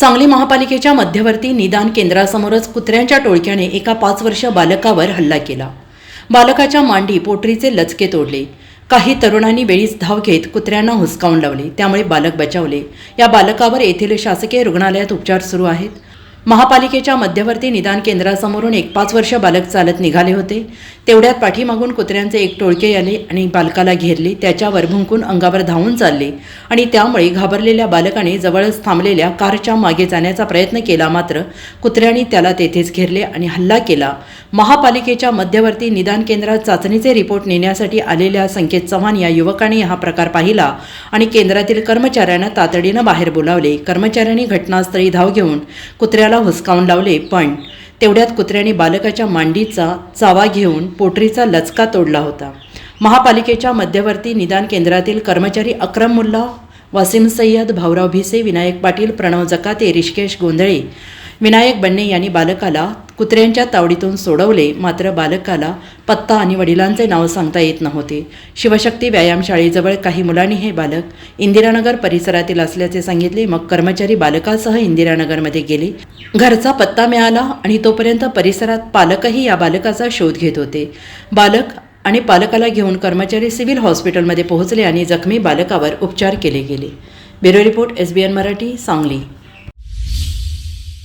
सांगली महापालिकेच्या मध्यवर्ती निदान केंद्रासमोरच कुत्र्यांच्या टोळक्याने एका पाच वर्ष बालकावर हल्ला केला. बालकाच्या मांडी पोटरीचे लचके तोडले. काही तरुणांनी वेळीच धाव घेत कुत्र्यांना हुसकावून लावले. त्यामुळे बालक बचावले. या बालकावर येथील शासकीय रुग्णालयात उपचार सुरू आहेत. महापालिकेच्या मध्यवर्ती निदान केंद्रासमोरून एक पाच वर्ष बालक चालत निघाले होते. तेवढ्यात पाठीमागून कुत्र्यांचे एक टोळके आले आणि बालकाला घेरले. त्याच्यावर भुंकून अंगावर धावून चालले आणि त्यामुळे घाबरलेल्या बालकाने जवळच थांबलेल्या कारच्या मागे जाण्याचा प्रयत्न केला मात्र कुत्र्यांनी त्याला तेथेच घेरले आणि हल्ला केला. महापालिकेच्या मध्यवर्ती निदान केंद्रात चाचणीचे रिपोर्ट नेण्यासाठी आलेल्या संकेत चव्हाण या युवकाने हा प्रकार पाहिला आणि केंद्रातील कर्मचाऱ्यांना तातडीनं बाहेर बोलावले. कर्मचाऱ्यांनी घटनास्थळी धाव घेऊन कुत्र्याला हुसकावून लावले पण तेवढ्यात कुत्र्याने बालकाच्या मांडीचा चावा घेऊन पोटरीचा लचका तोडला होता. महापालिकेच्या मध्यवर्ती निदान केंद्रातील कर्मचारी अक्रम मुल्ला वासिम सय्यद भाऊराव भिसे विनायक पाटील प्रणव जकाते ऋषिकेश गोंधळे विनायक बन्ने यांनी बालकाला कुत्र्यांच्या तावडीतून सोडवले मात्र बालकाला पत्ता आणि वडिलांचे नाव सांगता येत नव्हते. शिवशक्ती व्यायामशाळेजवळ काही मुलांनी हे बालक इंदिरानगर परिसरातील असल्याचे सांगितले. मग कर्मचारी बालकासह इंदिरानगरमध्ये गेले. घरचा पत्ता मिळाला आणि तोपर्यंत परिसरात पालकही या बालकाचा शोध घेत होते. बालक आणि पालकाला घेऊन कर्मचारी सिव्हिल हॉस्पिटलमध्ये पोहोचले आणि जखमी बालकावर उपचार केले गेले. Bureau report S B N Marathi Sangli.